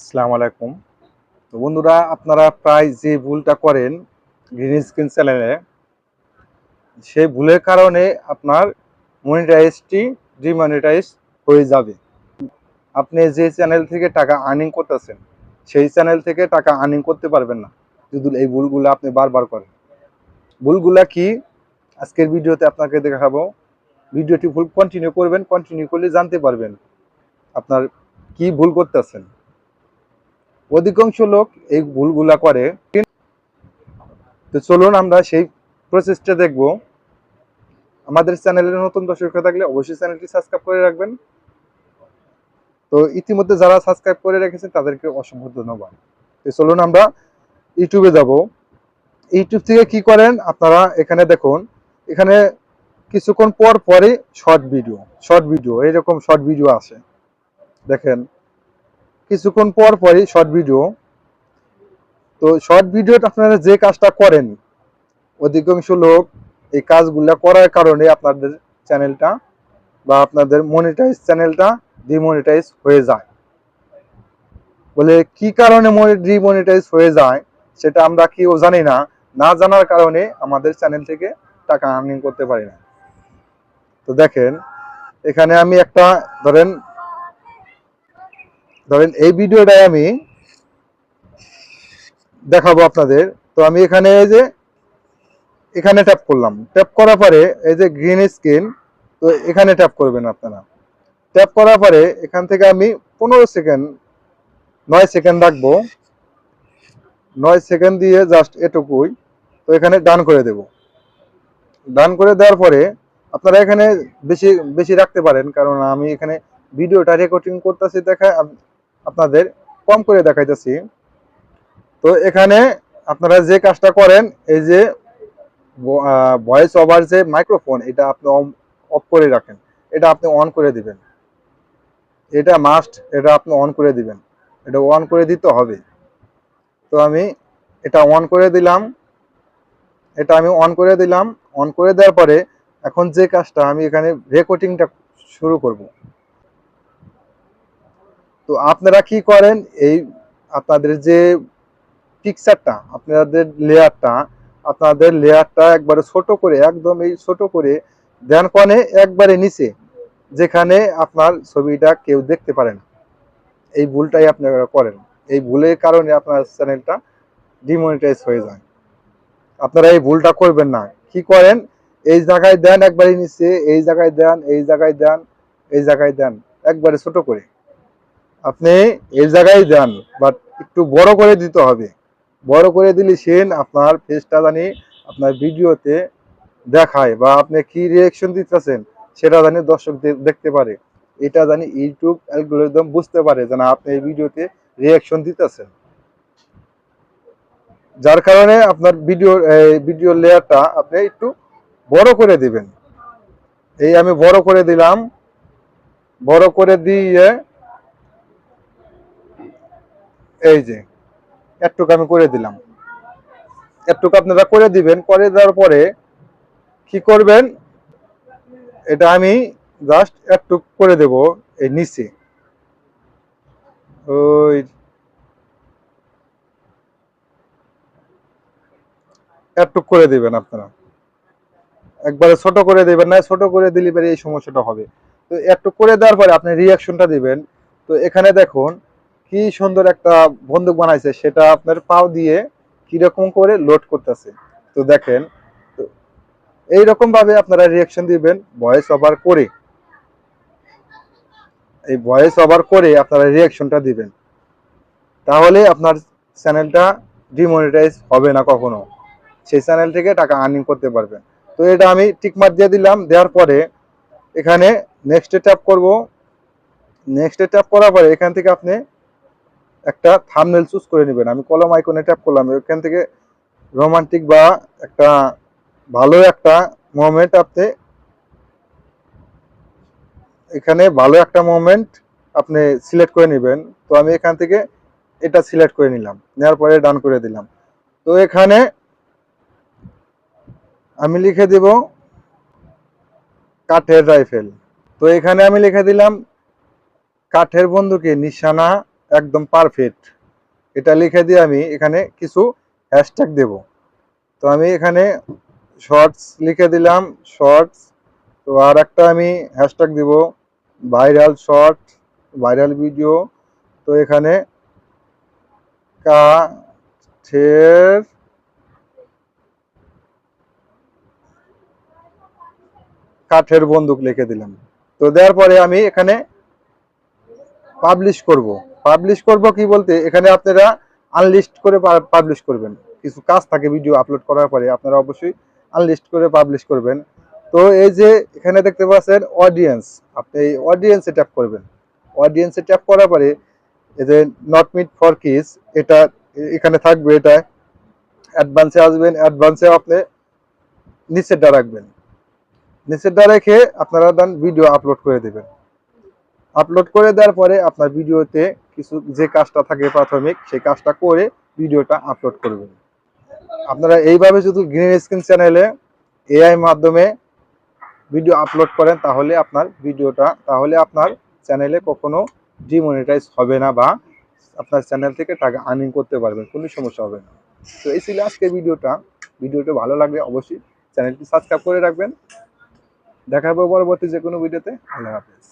আসসালামু আলাইকুম। তো বন্ধুরা, আপনারা প্রায় যে ভুলটা করেন গ্রিন স্ক্রিন চ্যানেলে সেই ভুলের কারণে আপনার মনিটাইজটি ডিমনিটাইজ হয়ে যাবে। আপনি যে চ্যানেল থেকে টাকা আর্নিং করতেছেন, সেই চ্যানেল থেকে টাকা আর্নিং করতে পারবেন না, যদি এই ভুলগুলো আপনি বারবার করেন। ভুলগুলা কি? আজকের ভিডিওতে আপনাকে দেখাবো। ভিডিওটি ভুল কন্টিনিউ করবেন কন্টিনিউ করলে জানতে পারবেন আপনার কি ভুল করতেছেন। অধিকাংশ লোক এই ভুলগুলা করে। তো চলুন আমরা সেই প্রসেসটা দেখব। আমাদের চ্যানেলের নতুন দর্শক থাকলে অবশ্যই চ্যানেলটি সাবস্ক্রাইব করে রাখবেন। তো ইতিমধ্যে যারা সাবস্ক্রাইব করে রেখেছেন, তাদেরকে অসংখ্য ধন্যবাদ। তো চলুন আমরা ইউটিউবে যাব। ইউটিউব থেকে কি করেন আপনারা এখানে দেখুন, এখানে কিছুক্ষণ পর পরে শর্ট ভিডিও শর্ট ভিডিও এরকম শর্ট ভিডিও আসে। দেখেন কিছুক্ষণ পর পরই শর্ট ভিডিও তো শর্ট ভিডিওটা আপনারা যে কাজটা করেন, অধিকাংশ লোক এই কাজগুলা করার কারণে আপনাদের চ্যানেলটা বা আপনাদের মনিটাইজ চ্যানেলটা ডিমনিটাইজ হয়ে যায়। বলে কি কারণে ডিমনিটাইজ হয়ে যায়, সেটা আমরা কেউ জানি না। না জানার কারণে আমাদের চ্যানেল থেকে টাকা আর্নিং করতে পারি না। তো দেখেন, এখানে আমি একটা, ধরেন ধরেন এই ভিডিওটাই আমি দেখাবো আপনাদের। তো আমি এখানে এই যে, এখানে ট্যাপ করলাম। ট্যাপ করার পরে এই যে গ্রিন স্ক্রিন তো এখানে ট্যাপ করবেন আপনারা। ট্যাপ করার পরে এখান থেকে আমি পনেরো সেকেন্ড নয় সেকেন্ড রাখব। নয় সেকেন্ড দিয়ে জাস্ট এটুকুই। তো এখানে ডান করে দেব। ডান করে দেওয়ার পরে আপনারা এখানে বেশি বেশি রাখতে পারেন। কারণ আমি এখানে ভিডিওটা রেকর্ডিং করতেছি দেখা আপনাদের কম করে দেখাইতেছি। তো এখানে আপনারা যে কাজটা করেন, এই যে ভয়েস ওভার যে মাইক্রোফোন এটা আপনি অফ করে রাখেন। এটা আপনি অন করে দিবেন। এটা মাস্ট এটা আপনি অন করে দিবেন। এটা অন করে দিতে হবে। তো আমি এটা অন করে দিলাম। এটা আমি অন করে দিলাম। অন করে দেওয়ার পরে এখন যে কাজটা আমি এখানে রেকর্ডিংটা শুরু করব। তো আপনারা কি করেন? এই আপনাদের যে পিকচারটা আপনাদের লেয়ারটা আপনাদের লেয়ারটা একবারে ছোট করে একদম এই ছোট করে দেন কনে একবারে নিচে, যেখানে আপনার ছবিটা কেউ দেখতে পারে না। এই ভুলটাই আপনারা করেন। এই ভুলের কারণে আপনার চ্যানেলটা ডিমনিটাইজ হয়ে যায়। আপনারা এই ভুলটা করবেন না। কি করেন? এই জায়গায় দেন একবারে নিচে, এই জায়গায় দেন, এই জায়গায় দেন, এই জায়গায় দেন, একবারে ছোট করে। আপনি এই জায়গায় যান বাট একটু বড় করে দিতে হবে। বড় করে দিলে সেন আপনার ফেসটা জানি আপনার ভিডিওতে দেখায় বা আপনি কি রিয়েকশন দিতেছেন সেটা জানি দর্শক দেখতে পারে। এটা জানি ইউটিউব অ্যালগোরিদম বুঝতে পারে যে না, আপনি এই ভিডিওতে রিয়াকশন দিতেছেন। যার কারণে আপনার ভিডিও ভিডিও লেয়ারটা আপনি একটু বড় করে দিবেন। এই আমি বড় করে দিলাম। বড় করে দিয়ে এই যে একটুকু আমি করে দিলাম। একটুকু আপনারা করে দিবেন, করে দেওয়ার পরে কি করবেন? এটা আমি জাস্ট একটু করে দেব এই নিচে। ওই একটু করে দিবেন আপনারা। একবারে ছোট করে দিবেন না, ছোট করে দিলে এই সমস্যাটা হবে। তো একটু করে দেওয়ার পরে আপনি রিয়াকশনটা দিবেন। তো এখানে দেখুন কি সুন্দর একটা বন্দুক বানাইছে, সেটা আপনার পাও দিয়ে কীরকম করে লোড করতেছে। তো দেখেন এইরকম ভাবে আপনারা রিয়াকশন দিবেন ভয়েস ওভার করে। এই ভয়েস ওভার করে আপনারা রিয়াকশনটা দিবেন। তাহলে আপনার চ্যানেলটা ডিমনিটাইজ হবে না কখনো। সেই চ্যানেল থেকে টাকা আর্নিং করতে পারবেন। তো এটা আমি টিকমার দিয়ে দিলাম, দেওয়ার পরে এখানে নেক্সটে ট্যাপ করব। নেক্সটে ট্যাপ করার পরে এখান থেকে আপনি একটা থামনেল চুজ করে নেবেন। আমি কলম আইকনে ট্যাপ করলাম, এখান থেকে রোমান্টিক বা একটা ভালো একটা মোমেন্ট আপনি এখানে ভালো একটা মোমেন্ট আপনি সিলেক্ট করে নেবেন। তো আমি এখান থেকে এটা সিলেক্ট করে নিলাম, নেওয়ার পরে ডান করে দিলাম। তো এখানে আমি লিখে দেব কাঠের রাইফেল। তো এখানে আমি লিখে দিলাম কাঠের বন্ধুকে নিশানা একদম পারফেক্ট এটা লিখে দিয়ে আমি এখানে কিছু হ্যাশট্যাগ দেব। তো আমি এখানে শর্টস লিখে দিলাম শর্টস তো আর একটা আমি হ্যাশট্যাগ দিব ভাইরাল শর্ট ভাইরাল ভিডিও তো এখানে কাঠের কাঠের বন্দুক লিখে দিলাম। তো দেওয়ার পরে আমি এখানে পাবলিশ করব। পাবলিশ করব কি বলতে, এখানে আপনারা আনলিস্ট করে পাবলিশ করবেন। কিছু কাজ থাকে ভিডিও আপলোড করার পরে, আপনারা অবশ্যই আনলিস্ট করে পাবলিশ করবেন। তো এই যে এখানে দেখতে পাচ্ছেন অডিয়েন্স আপনি এই অডিয়েন্সে ট্যাপ করবেন। অডিয়েন্সে ট্যাপ করার পরে, এই যে নট মিট ফর কিস এটা এখানে থাকবে, এটা অ্যাডভান্সে আসবেন অ্যাডভান্সে আপনি নিচেরটা রাখবেন। নিচেরটা রেখে আপনারা দেন ভিডিও আপলোড করে দেবেন। আপলোড করে দেওয়ার পরে আপনার ভিডিওতে কিছু যে কাজটা থাকে প্রাথমিক, সেই কাজটা করে ভিডিওটা আপলোড করবেন। আপনারা এইভাবে যদি গ্রিন স্ক্রিন চ্যানেলে এআই মাধ্যমে ভিডিও আপলোড করেন, তাহলে আপনার ভিডিওটা, তাহলে আপনার চ্যানেলে কখনো ডিমনিটাইজ হবে না বা আপনার চ্যানেল থেকে টাকা আর্নিং করতে পারবেন, কোনো সমস্যা হবে না। তো এই ছিল আজকে ভিডিওটা। ভিডিওটা ভালো লাগলে অবশ্যই চ্যানেলটি সাবস্ক্রাইব করে রাখবেন। দেখা হবে পরবর্তী যে কোনো ভিডিওতে আল্লাহ হাফেজ।